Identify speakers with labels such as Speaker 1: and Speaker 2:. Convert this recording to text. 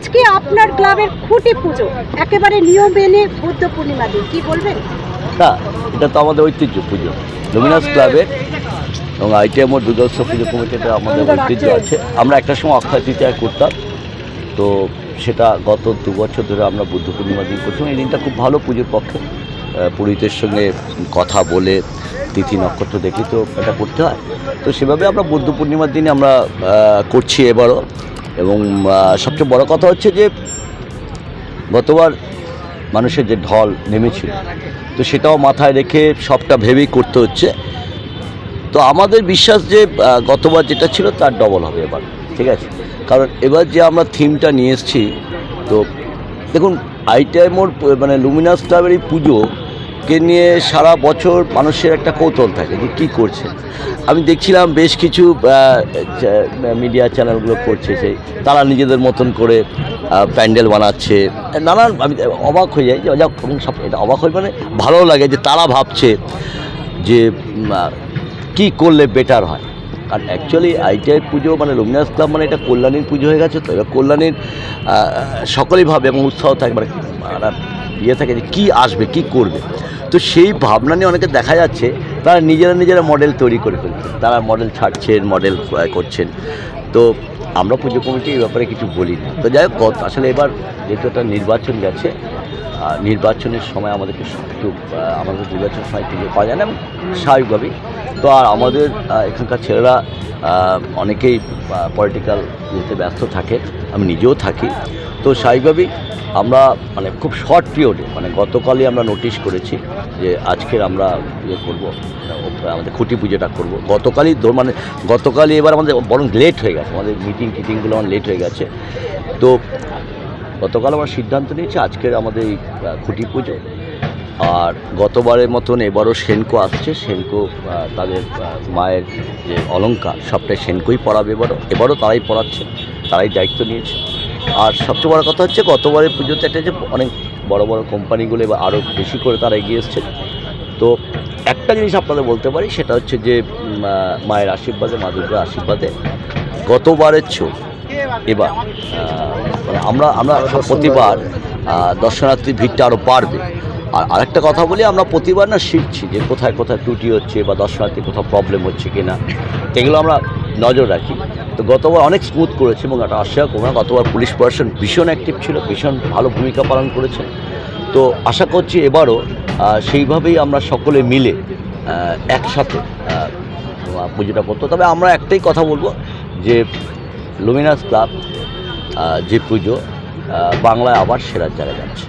Speaker 1: আজকে আপনার ক্লাবের খুঁটি পুজো একেবারে নিয়ম মেনে বুদ্ধ পূর্ণিমা দিন কি বলবেন?
Speaker 2: না এটা তো আমাদের ঐতিহ্য পুজো। লুমিনাস ক্লাবের এবং আইটিএম ও দুর্গোৎসব পুজো কমিটিতে আমাদের ঐতিহ্য আছে। আমরা একটা সময় অক্ষয় তৃতীয়া করতাম। তো সেটা গত দু বছর ধরে আমরা বুদ্ধ পূর্ণিমা দিন করছি এই দিনটা খুব ভালো পুজোর পক্ষে। পুরোহিতের সঙ্গে কথা বলে তিথি নক্ষত্র দেখি তো এটা করতে হয়। তো সেভাবে আমরা বুদ্ধ পূর্ণিমার দিনে আমরা করছি এবারও। এবং সবচেয়ে বড় কথা হচ্ছে যে, গতবার মানুষের যে ঢল নেমেছিল, তো সেটাও মাথায় রেখে সবটা ভেবেই করতে হচ্ছে। তো আমাদের বিশ্বাস যে গতবার যেটা ছিল তার ডবল হবে এবার, ঠিক আছে? কারণ এবার যে আমরা থিমটা নিয়ে এসেছি, তো দেখুন আইটিআই আইটাইমোর মানে লুমিনাস ক্লাবের এই পুজোকে নিয়ে সারা বছর মানুষের একটা কৌতূহল থাকে যে কী করছে। আমি দেখছিলাম বেশ কিছু মিডিয়া চ্যানেলগুলো করছে সেই, তারা নিজেদের মতন করে প্যান্ডেল বানাচ্ছে। নানান আমি অবাক হয়ে যাই যে এবং সব এটা অবাক হয়ে মানে ভালো লাগে যে তারা ভাবছে যে কী করলে বেটার হয়। কারণ অ্যাকচুয়ালি আইটিআই পুজো মানে রবীন্দ্রনাথ ক্লাব মানে এটা কল্যাণীর পুজো হয়ে গেছে, তো এবার কল্যাণীর সকলেই ভাবে এবং উৎসাহ থাকে মানে ইয়ে থাকে যে কী আসবে, কী করবে। তো সেই ভাবনা নিয়ে অনেকে দেখা যাচ্ছে, তারা নিজেরা নিজেরা মডেল তৈরি করে ফেলছে। তারা মডেল ছাড়ছেন মডেল করছেন। তো আমরা পুজো কমিটি এই ব্যাপারে কিছু বলি না। তো যাই হোক আসলে এবার যেহেতু একটা নির্বাচন গেছে নির্বাচনের সময় আমাদেরকে একটু আমাদের নির্বাচন সময় পুজো পাওয়া যায় না, স্বাভাবিকভাবেই। তো আর আমাদের এখানকার ছেলেরা অনেকেই পলিটিক্যাল ইয়েতে ব্যস্ত থাকে। আমি নিজেও থাকি। তো স্বাভাবিকভাবেই আমরা মানে খুব শর্ট পিরিয়ডে মানে গতকালই আমরা নোটিশ করেছি যে আজকের আমরা ইয়ে করব আমাদের খুঁটি পুজোটা করব। গতকালই মানে গতকালই এবার আমাদের বরং লেট হয়ে গেছে, আমাদের মিটিং টিটিংগুলো আমার লেট হয়ে গেছে। তো গতকাল আমরা সিদ্ধান্ত নিয়েছি আজকের আমাদের এই খুঁটি পুজো আর গতবারের মতন এবারও সেনকো আসছে সেনকো তাদের মায়ের যে অলঙ্কার সবটাই সেনকোই পড়াবে এবারও। এবারও তারাই পড়াচ্ছে তারাই দায়িত্ব নিয়েছে। আর সবচেয়ে বড় কথা হচ্ছে গতবারের পুজোতে একটা যে অনেক বড় বড় কোম্পানিগুলো এবার আরও বেশি করে তারা এগিয়ে এসছে। তো একটা জিনিস আপনাদের বলতে পারি সেটা হচ্ছে যে মায়ের আশীর্বাদে মা দুর্গার আশীর্বাদে গতবারের চেয়েও এবার মানে আমরা আমরা প্রতিবার আহ, দর্শনার্থী ভিড়টা আরও বাড়বে। আর আরেকটা কথা বলি, আমরা প্রতিবার না শিখছি যে কোথায় কোথায় ত্রুটি হচ্ছে বা দর্শনার্থী কোথাও প্রবলেম হচ্ছে কি না এগুলো আমরা নজর রাখি। তো গতবার অনেক স্মুথ করেছে এবং একটা আশা না, গতবার পুলিশ প্রশাসন ভীষণ অ্যাক্টিভ ছিল, ভীষণ ভালো ভূমিকা পালন করেছে। তো আশা করছি এবারও সেইভাবেই আমরা সকলে মিলে একসাথে পুজোটা করতো। তবে আমরা একটাই কথা বলব যে লুমিনাস ক্লাব যে পুজো বাংলায় আবার সেরার জায়গায় যাচ্ছে।